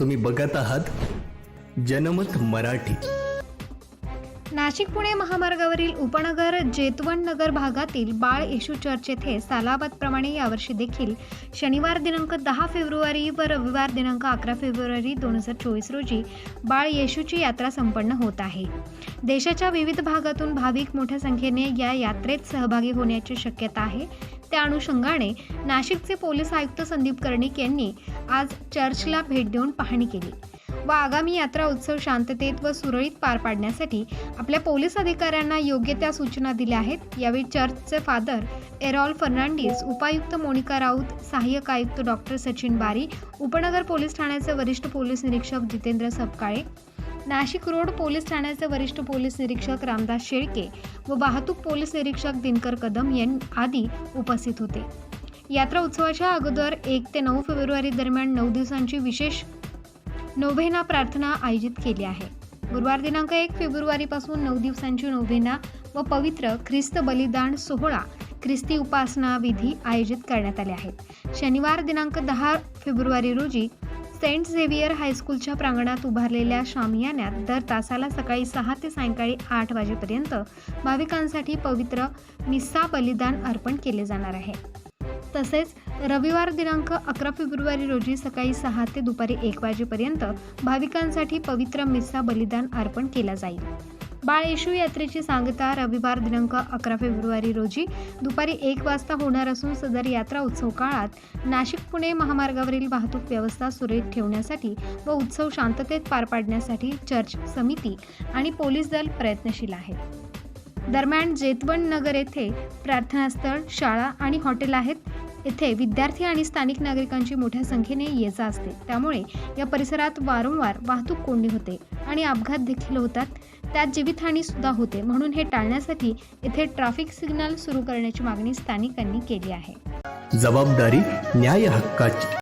तुम्ही बघत आहात जनमत मराठी. नाशिक पुणे महामार्गावरील उपनगर जेतवण नगर भागातील बाळ येशू चर्च येथे सालाबादप्रमाणे यावर्षी देखील शनिवार दिनांक दहा फेब्रुवारी व रविवार दिनांक अकरा फेब्रुवारी दोन हजार चोवीस रोजी बाळ येशूची यात्रा संपन्न होत आहे. देशाच्या विविध भागातून भाविक मोठ्या संख्येने या यात्रेत सहभागी होण्याची शक्यता आहे. त्या अनुषंगाने नाशिकचे पोलीस आयुक्त संदीप कर्णिक यांनी आज चर्चला भेट देऊन पाहणी केली व आगामी यात्रा उत्सव शांततेत व सुरळीत पार पाडण्यासाठी आपल्या पोलीस अधिकाऱ्यांना योग्य त्या सूचना दिल्या आहेत. यावेळी चर्चचे फादर एरॉल फर्नांडिस उपायुक्त मोनिका राऊत सहाय्यक आयुक्त डॉक्टर सचिन बारी उपनगर पोलीस ठाण्याचे वरिष्ठ पोलीस निरीक्षक जितेंद्र सपकाळे नाशिक रोड पोलीस ठाण्याचे वरिष्ठ पोलीस निरीक्षक रामदास शेळके व वाहतूक पोलीस निरीक्षक दिनकर कदम यांनी आदी उपस्थित होते. यात्रा उत्सवाच्या अगोदर एक ते नऊ फेब्रुवारी दरम्यान नऊ दिवसांची विशेष नोव्हेना प्रार्थना आयोजित केली आहे. गुरुवार दिनांक एक फेब्रुवारीपासून नऊ दिवसांची नोव्हेना व पवित्र ख्रिस्त बलिदान सोहळा ख्रिस्ती उपासना विधी आयोजित करण्यात आले आहेत. शनिवार दिनांक दहा फेब्रुवारी रोजी सेंट झेवियर हायस्कूलच्या प्रांगणात उभारलेल्या शामियान्यात दर तासाला सकाळी सहा ते सायंकाळी आठ वाजेपर्यंत भाविकांसाठी पवित्र मिस्सा बलिदान अर्पण केले जाणार आहे. तसेच रविवार दिनांक अकरा फेब्रुवारी रोजी सकाळी सहा ते दुपारी एक वाजेपर्यंत भाविकांसाठी पवित्र मिस्सा बलिदान अर्पण केला जाईल. बाळ येशू यात्रेची सांगता रविवार दिनांक अकरा फेब्रुवारी रोजी दुपारी एक वाजता होणार असून सदर यात्रा उत्सव काळात नाशिक पुणे महामार्गावरील वाहतूक व्यवस्था सुरळीत ठेवण्यासाठी व उत्सव शांततेत पार पाडण्यासाठी चर्च समिती आणि पोलीस दल प्रयत्नशील आहेत. दरम्यान जेतवन नगर येथे प्रार्थनास्थळ शाळा आणि हॉटेल आहेत. येथे विद्यार्थी आणि स्थानिक नागरिकांची मोठ्या संख्येने ये जा असते. त्यामुळे या परिसरात वारंवार वाहतूक कोंडी होते आणि अपघात देखील होतात. त्यात जीवितहानी सुद्धा होते. म्हणून हे टाळण्यासाठी येथे ट्रॅफिक सिग्नल सुरू करण्याची मागणी स्थानिकांनी केली आहे. जबाबदारी न्याय हक्काची